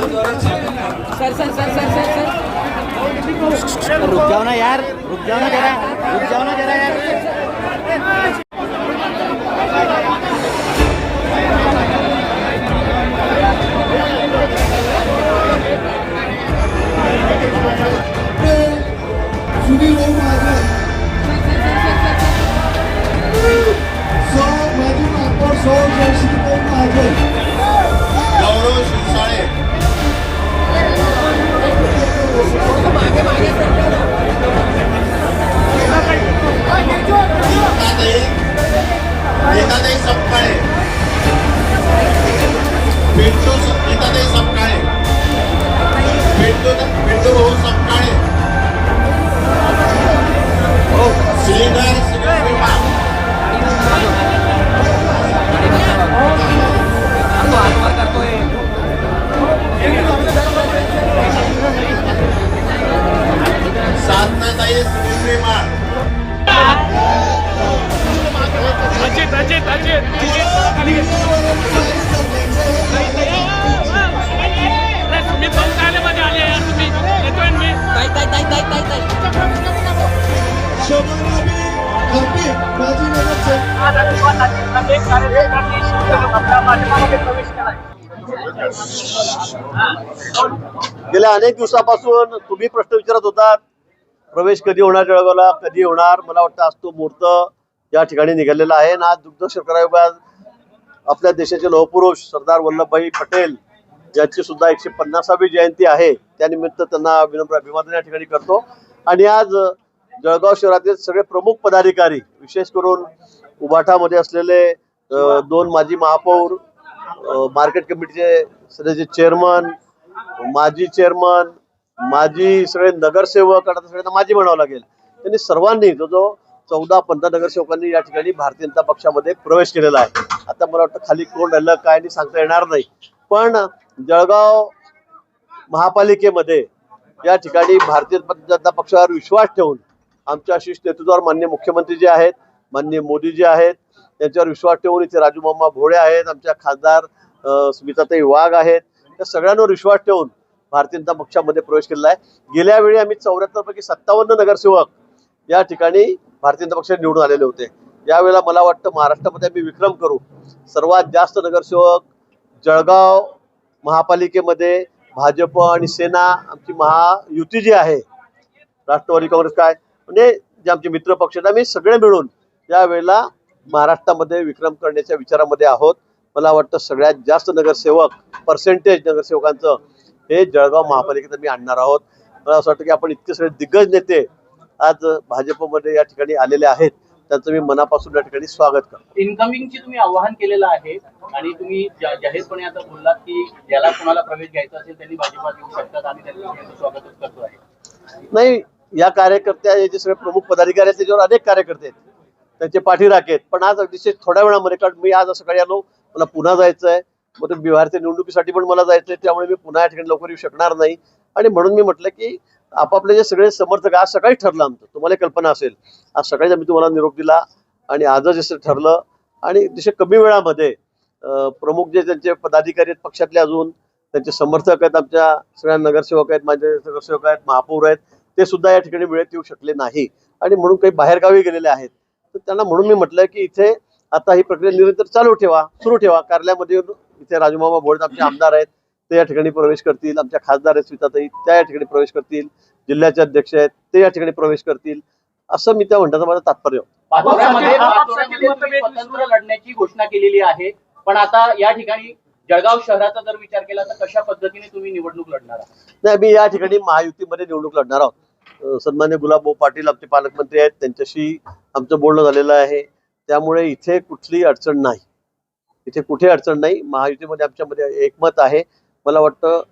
Sir sir sir sir sir sir. रुक जाओ ना यार रुक जाओ ना जरा रुक जाओ ना जरा यार। सुधीर เดี๋ยวตอน गेल्या अनेक दिवसापासून तुम्ही प्रश्न विचारत होतात प्रवेश कधी होणार जळगावला कधी होणार? मला वाटतं आज तो मुहूर्त या ठिकाणी निघालेला आहे. आणि आज दुग्ध शर्करा विभाग आपल्या देशाचे लोहपुरुष सरदार वल्लभभाई पटेल ज्याची सुद्धा एकशे पन्नासावी जयंती आहे त्यानिमित्त त्यांना विनम्र अभिवादन या ठिकाणी करतो. आणि आज जळगाव शहरातील सगळे प्रमुख पदाधिकारी विशेष करून उभाटामध्ये असलेले दोन माजी महापौर मार्केट कमिटीचे सगळ्याचे चेअरमन माजी चेअरमन माजी सगळे नगरसेवक आता सगळ्यांना माजी म्हणावं लागेल. त्यांनी सर्वांनी जो जो चौदा पंधरा नगरसेवकांनी या ठिकाणी भारतीय जनता पक्षामध्ये प्रवेश केलेला आहे. आता मला वाटतं खाली कोण राहिलं काय नाही सांगता येणार नाही. पण जळगाव महापालिकेमध्ये या ठिकाणी भारतीय जनता पक्षावर विश्वास ठेवून आमच्या शिष्ट नेतृत्वावर मान्य मुख्यमंत्री जे आहेत मान्य मोदी जे आहेत त्यांच्यावर विश्वास ठेवून इथे राजू मामा भोळे आहेत आमच्या खासदार स्मिताताई वाघ आहेत त्या सगळ्यांवर विश्वास ठेवून भारतीय जनता पक्षामध्ये प्रवेश केलेला आहे. गेल्या वेळी आम्ही चौऱ्याहत्तर पैकी सत्तावन्न नगरसेवक या ठिकाणी भारतीय जनता पक्षात निवडून आलेले होते. यावेळेला मला वाटतं महाराष्ट्रामध्ये आम्ही विक्रम करू. सर्वात जास्त नगरसेवक जळगाव महापालिकेमध्ये भाजप आणि सेना आमची महायुती जी आहे राष्ट्रवादी काँग्रेस काय म्हणजे जे आमचे मित्र पक्ष आहेत आम्ही सगळे मिळून यावेळेला महाराष्ट्रामध्ये विक्रम करण्याच्या विचारामध्ये आहोत. मला वाटतं सगळ्यात जास्त नगरसेवक पर्सेंटेज नगरसेवकांचं हे जळगाव महापालिकेत आम्ही आणणार आहोत. मला असं वाटतं की आपण इतके सगळे दिग्गज नेते आज भाजपमध्ये या ठिकाणी आलेले आहेत त्यांचं मी मनापासून या ठिकाणी स्वागत करतो. इन्कमिंगची तुम्ही आवाहन केलेलं आहे आणि तुम्ही जाहीरपणे आता बोललात की ज्याला कोणाला प्रवेश घ्यायचा असेल त्यांनी भाजपात येऊ शकतात आणि त्यांनी त्यांचं स्वागतच करतो आहे. नाही या कार्यकर्त्या जे सगळे प्रमुख पदाधिकारी आहेत त्याच्यावर अनेक कार्यकर्ते आहेत त्यांचे पाठीराखे आहेत. पण आज अतिशय थोड्या वेळामध्ये कारण मी आज सकाळी आलो मला पुन्हा जायचं आहे. मग ते बिहारच्या निवडणुकीसाठी पण मला जायचं आहे त्यामुळे मी पुन्हा या ठिकाणी लवकर येऊ शकणार नाही. आणि म्हणून मी म्हटलं की आपापले जे सगळे समर्थक आज सकाळी ठरलं आमचं. तुम्हाला कल्पना असेल. आज सकाळीच आम्ही तुम्हाला निरोप दिला आणि आजच जसं ठरलं आणि तसे कमी वेळामध्ये प्रमुख जे त्यांचे पदाधिकारी आहेत पक्षातले अजून त्यांचे समर्थक आहेत आमच्या सगळ्या नगरसेवक आहेत माझे नगरसेवक आहेत महापौर आहेत ते सुद्धा या ठिकाणी वेळेत येऊ शकले नाही. आणि म्हणून काही बाहेरगावी गेलेले आहेत. तर त्यांना म्हणून मी म्हटलं की इथे आता ही प्रक्रिया निरंतर चालू ठेवा सुरू ठेवा. कार्यालयामध्ये येऊन इथे राजूमामा भोळे आमचे आमदार आहेत ते या ठिकाणी प्रवेश करतील. आमच्या खासदार आहेत त्या या ठिकाणी प्रवेश करतील. जिल्ह्याचे अध्यक्ष आहेत ते या ठिकाणी प्रवेश करतील. असं मी त्या म्हणण्याचं माझं तात्पर्य. स्वतंत्र लढण्याची घोषणा केलेली आहे. पण आता या ठिकाणी जळगाव शहराचा जर विचार केला तर कशा पद्धतीने तुम्ही निवडणूक लढणार आहात? नाही मी या ठिकाणी महायुतीमध्ये निवडणूक लढणार आहोत. सन्मान्य गुलाबभाऊ पाटील आमचे पालकमंत्री आहेत. त्यांच्याशी आमचं बोलणं झालेलं आहे. त्यामुळे इथे कुठली अडचण नाही. इथे कुठे अडचण नाही. महायुतीमध्ये आमच्यामध्ये एकमत आहे. मला वाटतं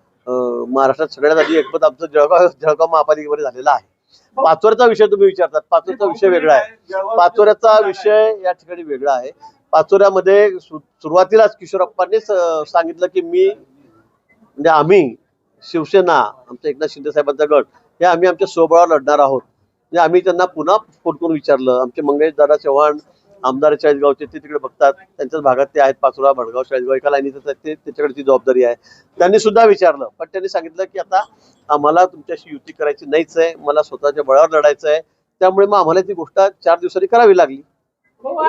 महाराष्ट्रात सगळ्यात आधी एकमत आमचं जळगाव जळगाव महापालिकेमध्ये झालेलं आहे. पाचोऱ्याचा विषय तुम्ही विचारतात. पाचोऱ्याचा विषय वेगळा आहे. पाचोऱ्याचा विषय या ठिकाणी वेगळा आहे. पाचोऱ्यामध्ये सुरुवातीलाच किशोरप्पांनीच सांगितलं की मी म्हणजे आम्ही शिवसेना आमच्या एकनाथ शिंदे साहेबांचा गट हे आम्ही आमच्या स्वबळावर लढणार आहोत. म्हणजे आम्ही त्यांना पुन्हा फोन करून विचारलं. आमचे मंगेश दादा चव्हाण आमदार चाळीसगावचे ते तिकडे बघतात. त्यांच्याच भागात ते आहेत पाचोरा भडगाव चाळीसगाव एका लाईनीतच ते त्याच्याकडे ती जबाबदारी आहे. त्यांनी सुद्धा विचारलं पण त्यांनी सांगितलं की आता आम्हाला तुमच्याशी युती करायची नाहीच आहे मला स्वतःच्या बळावर लढायचं आहे. त्यामुळे मग आम्हाला ती गोष्ट चार दिवसांनी करावी लागली. हो,